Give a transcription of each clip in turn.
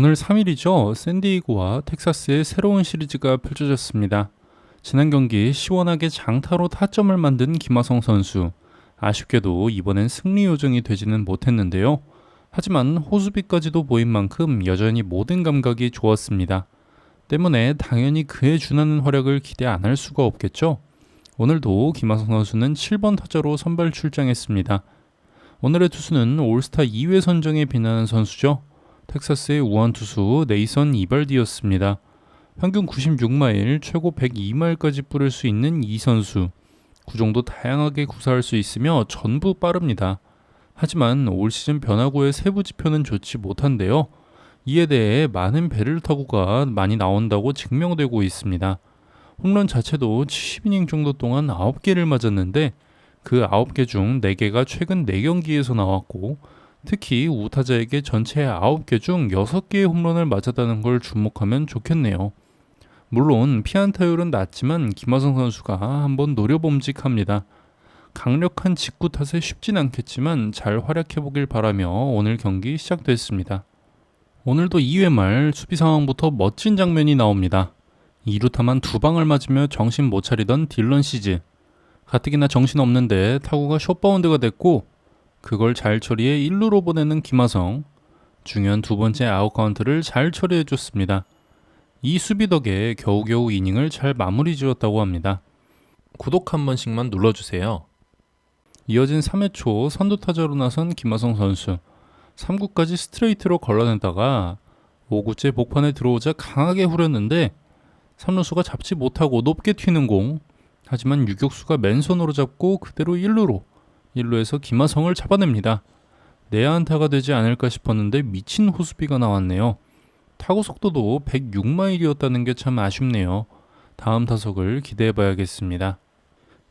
오늘 3일이죠. 샌디에이고와 텍사스의 새로운 시리즈가 펼쳐졌습니다. 지난 경기 시원하게 장타로 타점을 만든 김하성 선수. 아쉽게도 이번엔 승리 요정이 되지는 못했는데요. 하지만 호수비까지도 보인 만큼 여전히 모든 감각이 좋았습니다. 때문에 당연히 그에 준하는 활약을 기대 안 할 수가 없겠죠. 오늘도 김하성 선수는 7번 타자로 선발 출장했습니다. 오늘의 투수는 올스타 2회 선정에 빛나는 선수죠. 텍사스의 우한 투수 네이선 이발디였습니다. 평균 96마일, 최고 102마일까지 뿌릴 수 있는 이 선수. 구종도 다양하게 구사할 수 있으며 전부 빠릅니다. 하지만 올 시즌 변화구의 세부 지표는 좋지 못한데요. 이에 대해 많은 베를 타구가 많이 나온다고 증명되고 있습니다. 홈런 자체도 70이닝 정도 동안 9개를 맞았는데 그 9개 중 4개가 최근 4경기에서 나왔고 특히 우타자에게 전체 9개 중 6개의 홈런을 맞았다는 걸 주목하면 좋겠네요. 물론 피안타율은 낮지만 김하성 선수가 한번 노려봄직합니다. 강력한 직구 탓에 쉽진 않겠지만 잘 활약해보길 바라며 오늘 경기 시작됐습니다. 오늘도 2회 말 수비 상황부터 멋진 장면이 나옵니다. 2루타만 두 방을 맞으며 정신 못 차리던 딜런 시즈. 가뜩이나 정신 없는데 타구가 숏바운드가 됐고 그걸 잘 처리해 1루로 보내는 김하성. 중요한 두 번째 아웃 카운트를 잘 처리해 줬습니다. 이 수비 덕에 겨우겨우 이닝을 잘 마무리 지었다고 합니다. 구독 한 번씩만 눌러주세요. 이어진 3회 초 선두 타자로 나선 김하성 선수. 3구까지 스트레이트로 걸러내다가 5구째 복판에 들어오자 강하게 후렸는데 3루수가 잡지 못하고 높게 튀는 공. 하지만 유격수가 맨손으로 잡고 그대로 1루로 1루에서 김하성을 잡아냅니다. 내야 안타가 되지 않을까 싶었는데 미친 호수비가 나왔네요. 타구 속도도 106마일이었다는 게 참 아쉽네요. 다음 타석을 기대해 봐야겠습니다.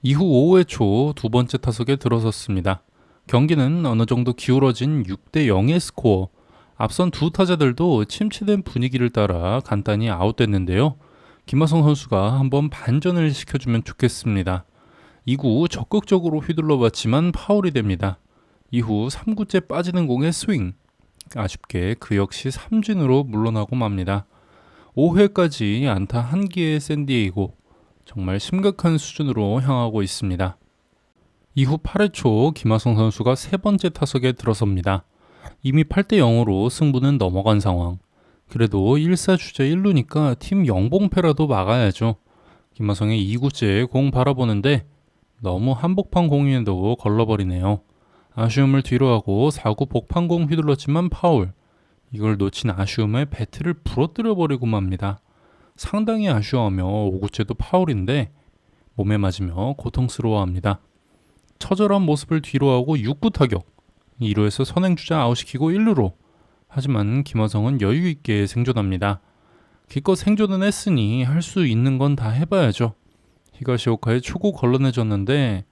이후 5회 초 두 번째 타석에 들어섰습니다. 경기는 어느 정도 기울어진 6대 0의 스코어. 앞선 두 타자들도 침체된 분위기를 따라 간단히 아웃됐는데요. 김하성 선수가 한번 반전을 시켜주면 좋겠습니다. 2구 적극적으로 휘둘러 봤지만 파울이 됩니다. 이후 3구째 빠지는 공의 스윙. 아쉽게 그 역시 삼진으로 물러나고 맙니다. 5회까지 안타 한 개의 샌디에이고 정말 심각한 수준으로 향하고 있습니다. 이후 8회 초 김하성 선수가 세 번째 타석에 들어섭니다. 이미 8대 0으로 승부는 넘어간 상황. 그래도 1사 주자 1루니까 팀 영봉패라도 막아야죠. 김하성의 2구째 공 바라보는데 너무 한복판 공인에도 걸러버리네요. 아쉬움을 뒤로하고 4구 복판공 휘둘렀지만 파울. 이걸 놓친 아쉬움에 배트를 부러뜨려 버리고 맙니다. 상당히 아쉬워하며 5구째도 파울인데 몸에 맞으며 고통스러워합니다. 처절한 모습을 뒤로하고 6구 타격. 2루에서 선행주자 아웃시키고 1루로. 하지만 김하성은 여유 있게 생존합니다. 기껏 생존은 했으니 할 수 있는 건 다 해봐야죠. 히가시오카의 초구 걸러내줬는데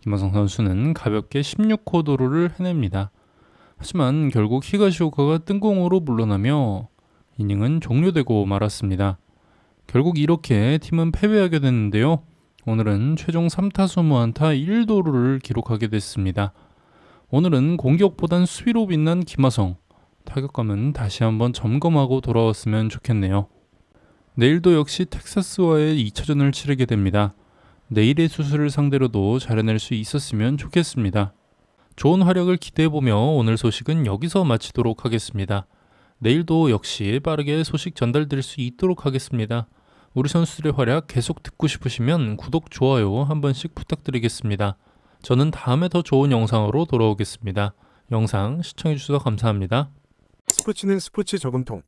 김하성 선수는 가볍게 16호 도루를 해냅니다. 하지만 결국 히가시오카가 뜬공으로 물러나며 이닝은 종료되고 말았습니다. 결국 이렇게 팀은 패배하게 됐는데요. 오늘은 최종 3타수 무안타 1도루를 기록하게 됐습니다. 오늘은 공격보단 수비로 빛난 김하성. 타격감은 다시 한번 점검하고 돌아왔으면 좋겠네요. 내일도 역시 텍사스와의 2차전을 치르게 됩니다. 내일의 수술을 상대로도 잘해낼 수 있었으면 좋겠습니다. 좋은 활약을 기대해보며 오늘 소식은 여기서 마치도록 하겠습니다. 내일도 역시 빠르게 소식 전달드릴 수 있도록 하겠습니다. 우리 선수들의 활약 계속 듣고 싶으시면 구독, 좋아요 한 번씩 부탁드리겠습니다. 저는 다음에 더 좋은 영상으로 돌아오겠습니다. 영상 시청해주셔서 감사합니다. 스포츠는 스포츠 저금통